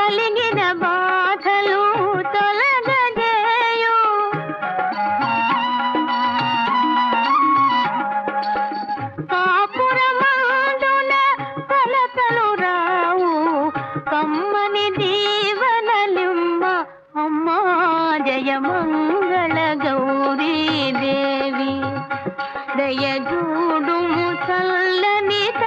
కలిగిన బాధలు తొలగదేయు కాపురమాందున కలతలు రావు. కమ్మని దీవనలిమ్మ అమ్మా జయమంగళ గౌరీ దేవి. దయజూ